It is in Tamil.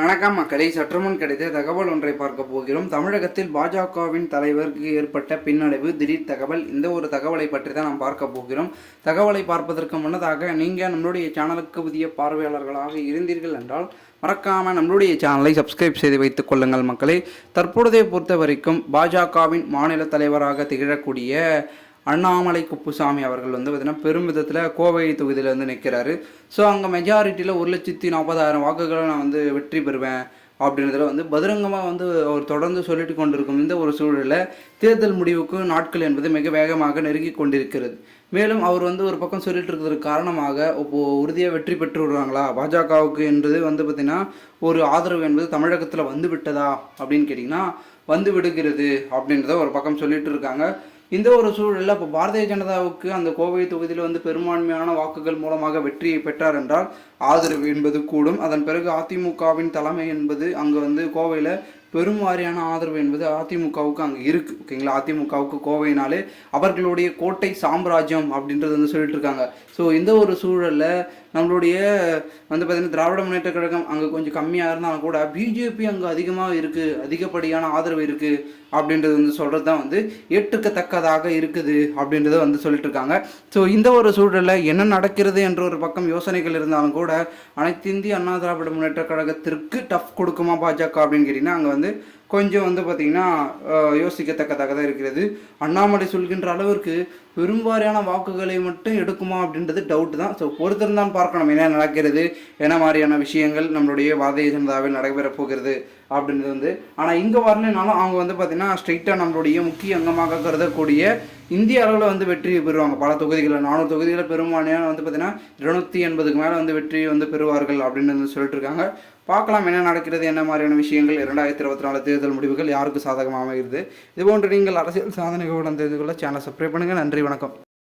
வணக்கம் மக்களை. சற்றுமுன் கிடைத்த தகவல் ஒன்றை பார்க்க போகிறோம். தமிழகத்தில் பாஜகவின் தலைவருக்கு ஏற்பட்ட பின்னடைவு திடீர் தகவல் இந்த ஒரு தகவலை பற்றி தான் நாம் பார்க்க போகிறோம். தகவலை பார்ப்பதற்கு முன்னதாக நீங்கள் நம்மளுடைய சேனலுக்கு புதிய பார்வையாளர்களாக இருந்தீர்கள் என்றால் மறக்காமல் நம்மளுடைய சேனலை சப்ஸ்கிரைப் செய்து வைத்துக் கொள்ளுங்கள் மக்களை. தற்பொழுதை பொறுத்த வரைக்கும் பாஜகவின் மாநில தலைவராக திகழக்கூடிய அண்ணாமலை குப்புசாமி அவர்கள் வந்து பார்த்திங்கன்னா பெரும் விதத்தில் கோவை தொகுதியில் வந்து நிற்கிறாரு ஸோ அங்கே மெஜாரிட்டியில் ஒரு லட்சத்தி நாற்பதாயிரம் வாக்குகளை நான் வந்து வெற்றி பெறுவேன் அப்படின்றதுல வந்து பகிரங்கமாக வந்து அவர் தொடர்ந்து சொல்லிட்டு கொண்டிருக்கும் இந்த ஒரு சூழலில் தேர்தல் முடிவுக்கு நாட்கள் என்பது மிக வேகமாக நெருங்கி கொண்டிருக்கிறது. மேலும் அவர் வந்து ஒரு பக்கம் சொல்லிட்டு இருக்கிறதுக்கு காரணமாக இப்போது உறுதியாக வெற்றி பெற்று விடுறாங்களா? பாஜகவுக்கு என்பது வந்து பார்த்திங்கன்னா ஒரு ஆதரவு என்பது தமிழகத்தில் வந்து விட்டதா அப்படின்னு கேட்டிங்கன்னா வந்து விடுகிறது அப்படின்றத ஒரு பக்கம் சொல்லிட்டு இருக்காங்க. இந்த ஒரு சூழலில் இப்போ பாரதிய ஜனதாவுக்கு அந்த கோவை தொகுதியில் வந்து பெரும்பான்மையான வாக்குகள் மூலமாக வெற்றியை பெற்றார் என்றால் ஆதரவு என்பது கூடும். அதன் பிறகு அதிமுகவின் தலைமை என்பது அங்கே வந்து கோவையில் பெரும் வாரியான ஆதரவு என்பது அதிமுகவுக்கு அங்கே இருக்குது ஓகேங்களா அதிமுகவுக்கு கோவைனாலே அவர்களுடைய கோட்டை சாம்ராஜ்யம் அப்படின்றது வந்து சொல்லிட்டு இருக்காங்க. ஸோ இந்த ஒரு சூழலில் நம்மளுடைய வந்து பார்த்திங்கன்னா திராவிட முன்னேற்ற கழகம் அங்கே கொஞ்சம் கம்மியாக இருந்தாலும் கூட பிஜேபி அங்கே அதிகமாக இருக்குது அதிகப்படியான ஆதரவு இருக்குது அப்படின்றது வந்து சொல்கிறது தான் வந்து ஏற்றுக்கத்தக்கதாக இருக்குது அப்படின்றத வந்து சொல்லிட்டு இருக்காங்க. ஸோ இந்த ஒரு சூழலில் என்ன நடக்கிறது என்ற ஒரு பக்கம் யோசனைகள் இருந்தாலும் கூட அனைத்து இந்திய அண்ணா திராவிட முன்னேற்ற கழகத்திற்கு டஃப் கொடுக்குமா பாஜக அப்படின்னு கேட்டிங்கன்னா அங்கே வந்து கொஞ்சம் வந்து பார்த்திங்கன்னா யோசிக்கத்தக்கதாக தான் இருக்கிறது. அண்ணாமலை சொல்கின்ற அளவிற்கு பெரும்பாலான வாக்குகளை மட்டும் எடுக்குமா அப்படின்றது டவுட் தான். ஸோ பொறுத்திருந்தான் பார்க்கணும். என்ன நடக்கிறது? என்ன மாதிரியான விஷயங்கள் நம்மளுடைய பாரதிய ஜனதாவில் நடைபெறப் போகிறது அப்படின்றது வந்து. ஆனால் இங்கே வரலனாலும் அவங்க வந்து பார்த்திங்கன்னா ஸ்ட்ரைட்டாக நம்மளுடைய முக்கிய அங்கமாக கருதக்கூடிய இந்திய அளவில் வந்து வெற்றி பெறுவாங்க. பல தொகுதிகளில் நானூறு தொகுதிகளில் பெரும்பான்மையான வந்து பார்த்திங்கன்னா இருநூத்தி எண்பதுக்கு மேலே வந்து வெற்றி வந்து பெறுவார்கள் அப்படின்னு வந்து சொல்லிட்டு இருக்காங்க. பார்க்கலாம் என்ன நடக்கிறது என்ன மாதிரியான விஷயங்கள் இரண்டாயிரத்தி இருபத்தி நாலு தேர்தல் முடிவுகள் யாருக்கு சாதகமாக அமைகிறது. இதுபோன்று நீங்கள் அரசியல் சாதனைகளுடன் தெரிந்து கொள்ள சேனலை சப்ஸ்கிரைப் பண்ணுங்கள் நன்றி வணக்கம்.